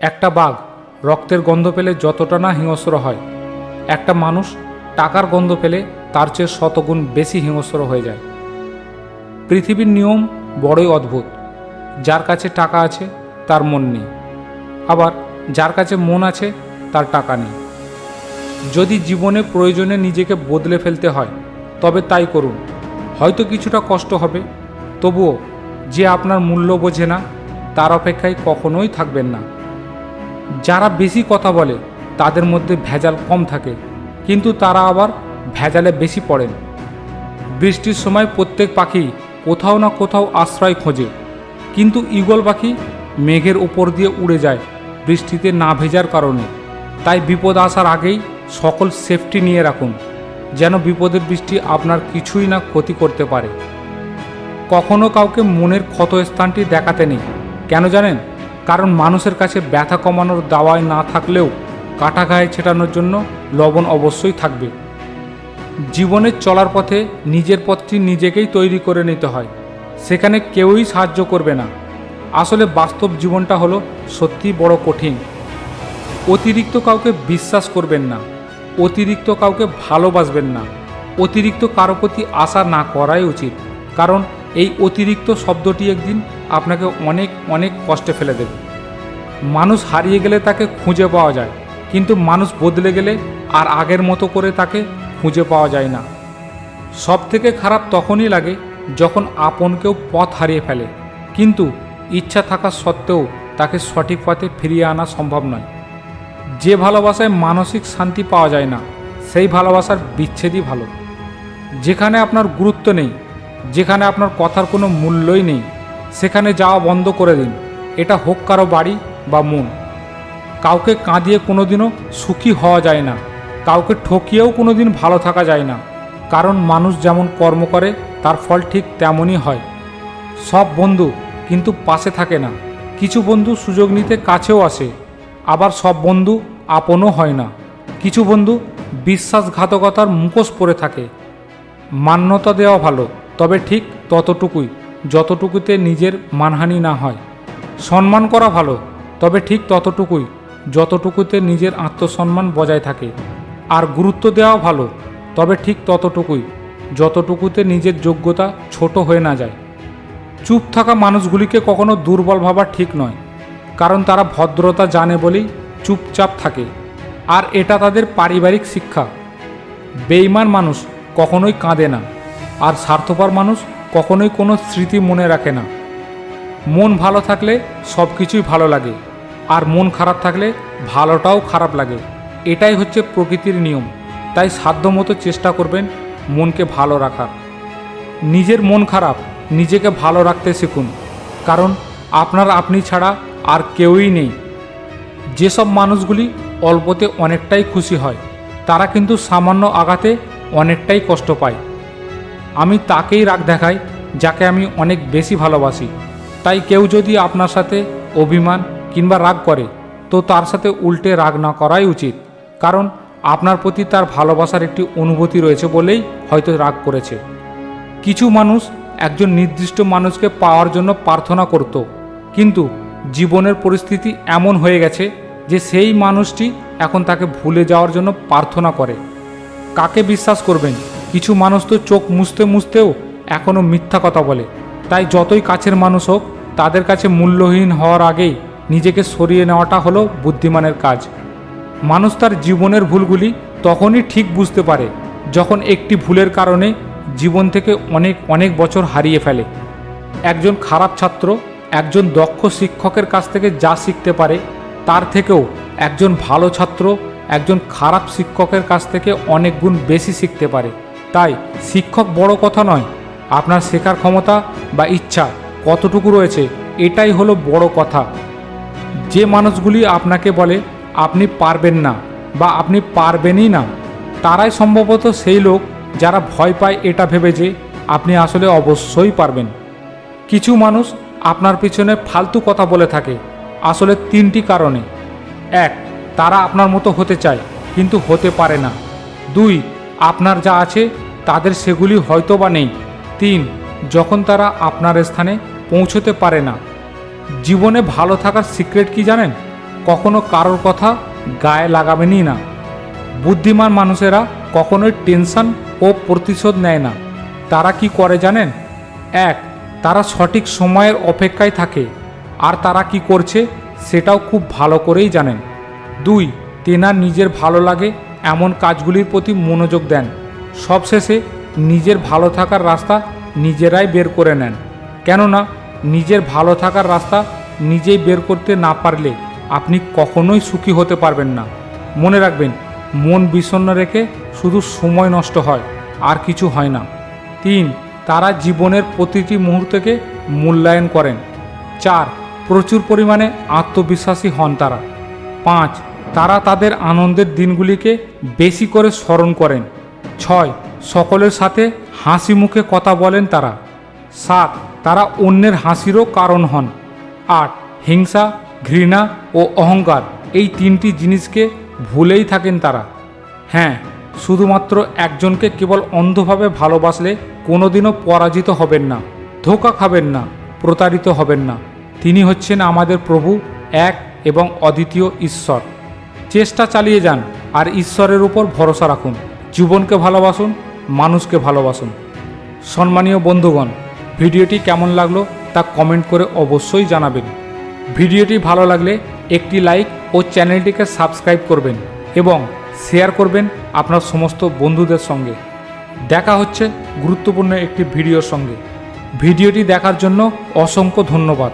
একটা বাঘ রক্তের গন্ধ পেলে যতটা না হিংস্র হয়। একটা মানুষ টাকার গন্ধ পেলে তার চেয়ে শতগুণ বেশি হিংস্র হয়ে যায়। পৃথিবীর নিয়ম বড়ই অদ্ভুত। যার কাছে টাকা আছে, তার মন নেই। আবার যার কাছে মন আছে, তার টাকা নেই। যদি জীবনে প্রয়োজনে নিজেকে বদলে ফেলতে হয়, তবে তাই করুন। হয়তো কিছুটা কষ্ট হবে, তবুও যে আপনার মূল্য বোঝে না তার অপেক্ষায় কখনোই থাকবেন না। যারা বেশি কথা বলে, তাদের মধ্যে ভেজাল কম থাকে, কিন্তু তারা আবার ভেজালে বেশি পড়েন। বৃষ্টির সময় প্রত্যেক পাখি কোথাও না কোথাও আশ্রয় খোঁজে, কিন্তু ঈগল পাখি মেঘের উপর দিয়ে উড়ে যায় বৃষ্টিতে না ভেজার কারণে। তাই বিপদ আসার আগেই সকল সেফটি নিয়ে রাখুন, যেন বিপদের বৃষ্টি আপনার কিছুই না ক্ষতি করতে পারে। কখনো কাউকে মনের ক্ষত স্থানটি দেখাতে নেই। কেন জানেন? কারণ মানুষের কাছে ব্যথা কমানোর দাওয়ায় না থাকলেও কাটা ঘায়ে ছেটানোর জন্য লবণ অবশ্যই থাকবে। জীবনের চলার পথে নিজের পথটি নিজেকেই তৈরি করে নিতে হয়। সেখানে কেউই সাহায্য করবে না। আসলে বাস্তব জীবনটা হলো সত্যি বড় কঠিন। অতিরিক্ত কাউকে বিশ্বাস করবেন না। অতিরিক্ত কাউকে ভালোবাসবেন না। অতিরিক্ত কারও প্রতি আশা না করাই উচিত। কারণ এই অতিরিক্ত শব্দটি একদিন আপনাকে অনেক অনেক কষ্টে ফেলে দেবে। মানুষ হারিয়ে গেলে তাকে খুঁজে পাওয়া যায়, কিন্তু মানুষ বদলে গেলে আর আগের মতো করে তাকে খুঁজে পাওয়া যায় না। সব থেকে খারাপ তখনই লাগে যখন আপন কেউ পথ হারিয়ে ফেলে, কিন্তু ইচ্ছা থাকা সত্ত্বেও তাকে সঠিক পথে ফিরিয়ে আনা সম্ভব নয়। যে ভালোবাসায় মানসিক শান্তি পাওয়া যায় না, সেই ভালোবাসার বিচ্ছেদই ভালো। যেখানে আপনার গুরুত্ব নেই, যেখানে আপনার কথার কোনো মূল্যই নেই সেখানে যাওয়া বন্ধ করে দিন। এটা হোক কারও বাড়ি বা মন। কাউকে কাঁদিয়ে কোনোদিনও সুখী হওয়া যায় না। কাউকে ঠকিয়েও কোনোদিন ভালো থাকা যায় না। কারণ মানুষ যেমন কর্ম করে, তার ফল ঠিক তেমনই হয়। সব বন্ধু কিন্তু পাশে থাকে না। কিছু বন্ধু সুযোগ নিতে কাছেও আসে। আবার সব বন্ধু আপনও হয় না। কিছু বন্ধু বিশ্বাসঘাতকতার মুখোশ পরে থাকে। মান্যতা দেওয়া ভালো, তবে ঠিক ততটুকুই। যতটুকুতে নিজের মানহানি না হয়। সম্মান করা ভালো, তবে ঠিক ততটুকুই, যতটুকুতে নিজের আত্মসম্মান বজায় থাকে। আর গুরুত্ব দেওয়া ভালো, তবে ঠিক ততটুকুই, যতটুকুতে নিজের যোগ্যতা ছোট হয়ে না যায়। চুপ থাকা মানুষগুলিকে কখনো দুর্বল ভাবা ঠিক নয়, কারণ তারা ভদ্রতা জানে বলেই চুপচাপ থাকে, আর এটা তাদের পারিবারিক শিক্ষা। বেইমান মানুষ কখনোই কাঁদে না, আর স্বার্থপর মানুষ কখনোই কোনো স্মৃতি মনে রাখে না। মন ভালো থাকলে সব কিছুই ভালো লাগে, আর মন খারাপ থাকলে ভালোটাও খারাপ লাগে। এটাই হচ্ছে প্রকৃতির নিয়ম, তাই সাধ্যমতো চেষ্টা করবেন মনকে ভালো রাখার। নিজের মন খারাপ, নিজেকে ভালো রাখতে শিখুন, কারণ আপনার আপনি ছাড়া আর কেউই নেই। যেসব মানুষগুলি অল্পতে অনেকটাই খুশি হয়, তারা কিন্তু সামান্য আঘাতে অনেকটাই কষ্ট পায়। আমি তাকেই রাগ দেখাই, যাকে আমি অনেক বেশি ভালোবাসি। তাই কেউ যদি আপনার সাথে অভিমান কিংবা রাগ করে, তো তার সাথে উল্টে রাগ না করাই উচিত। কারণ আপনার প্রতি তার ভালোবাসার একটি অনুভূতি রয়েছে বলেই হয়তো রাগ করেছে। কিছু মানুষ একজন নির্দিষ্ট মানুষকে পাওয়ার জন্য প্রার্থনা করত, কিন্তু জীবনের পরিস্থিতি এমন হয়ে গেছে যে সেই মানুষটি এখন তাকে ভুলে যাওয়ার জন্য প্রার্থনা করে। কাকে বিশ্বাস করবেন? কিছু মানুষ তো চোখ মুছতে মুছতেও এখনও মিথ্যা কথা বলে। তাই যতই কাছের মানুষ হোক, তাদের কাছে মূল্যহীন হওয়ার আগেই নিজেকে সরিয়ে নেওয়াটা হলো বুদ্ধিমানের কাজ। মানুষ তার জীবনের ভুলগুলি তখনই ঠিক বুঝতে পারে, যখন একটি ভুলের কারণে জীবন থেকে অনেক অনেক বছর হারিয়ে ফেলে। একজন খারাপ ছাত্র, একজন দক্ষ শিক্ষকের কাছ থেকে যা শিখতে পারে, তার থেকেও একজন ভালো ছাত্র, একজন খারাপ শিক্ষকের কাছ থেকে অনেক গুণ বেশি শিখতে পারে। তাই শিক্ষক বড় কথা নয়। আপনার শেখার ক্ষমতা বা ইচ্ছা কতটুকু রয়েছে, এটাই হলো বড় কথা। যে মানুষগুলি আপনাকে বলে, আপনি পারবেন না বা আপনি পারবেনই না তারাই সম্ভবত সেই লোক যারা ভয় পায় এটা ভেবে যে আপনি আসলে অবশ্যই পারবেন। কিছু মানুষ আপনার পিছনে ফালতু কথা বলে থাকে, আসলে তিনটি কারণে। এক, তারা আপনার মতো হতে চায়, কিন্তু হতে পারে না। দুই আপনার যা আছে, তাদের সেগুলি হয়তো বা নেই। তিন, যখন তারা আপনার স্থানে পৌঁছতে পারে না, জীবনে ভালো থাকার সিক্রেট কি জানেন? কখনো কারোর কথা গায়ে লাগাবেনই না। বুদ্ধিমান মানুষেরা কখনোই টেনশন ও প্রতিশোধ নেয় না। তারা কি করে জানেন? এক, তারা সঠিক সময়ের অপেক্ষায় থাকে, আর তারা কি করছে, সেটাও খুব ভালো করেই জানেন। দুই তেনার নিজের ভালো লাগে এমন কাজগুলির প্রতি মনোযোগ দেন। সবশেষে নিজের ভালো থাকার রাস্তা নিজেরাই বের করে নেন। কেননা, নিজের ভালো থাকার রাস্তা নিজেই বের করতে না পারলে আপনি কখনোই সুখী হতে পারবেন না। মনে রাখবেন, মন বিষণ্ণ রেখে শুধু সময় নষ্ট হয়, আর কিছু হয় না। তিন, তারা জীবনের প্রতিটি মুহূর্তকে মূল্যায়ন করেন। চার, প্রচুর পরিমাণে আত্মবিশ্বাসী হন তারা। পাঁচ তারা তাদের আনন্দের দিনগুলিকে বেশি করে স্মরণ করেন। ছয়, সকলের সাথে হাসি মুখে কথা বলেন তারা। সাত, তারা অন্যের হাসিরও কারণ হন। আট, হিংসা, ঘৃণা ও অহংকার এই তিনটি জিনিসকে ভুলেই থাকেন তারা। হ্যাঁ শুধুমাত্র একজনকে কেবল অন্ধভাবে ভালোবাসলে কোনোদিনও পরাজিত হবেন না, ধোকা খাবেন না, প্রতারিত হবেন না। তিনি হচ্ছেন আমাদের প্রভু, এক এবং অদ্বিতীয় ঈশ্বর। চেষ্টা চালিয়ে যান আর ঈশ্বরের উপর ভরসা রাখুন। জীবনকে ভালোবাসুন, মানুষকে ভালোবাসুন। সম্মানীয় বন্ধুগণ, ভিডিওটি কেমন লাগল তা কমেন্ট করে অবশ্যই জানাবেন। ভিডিওটি ভালো লাগলে একটি লাইক ও চ্যানেলটিকে সাবস্ক্রাইব করবেন এবং শেয়ার করবেন আপনার সমস্ত বন্ধুদের সঙ্গে। দেখা হচ্ছে গুরুত্বপূর্ণ একটি ভিডিওর সঙ্গে। ভিডিওটি দেখার জন্য অসংখ্য ধন্যবাদ।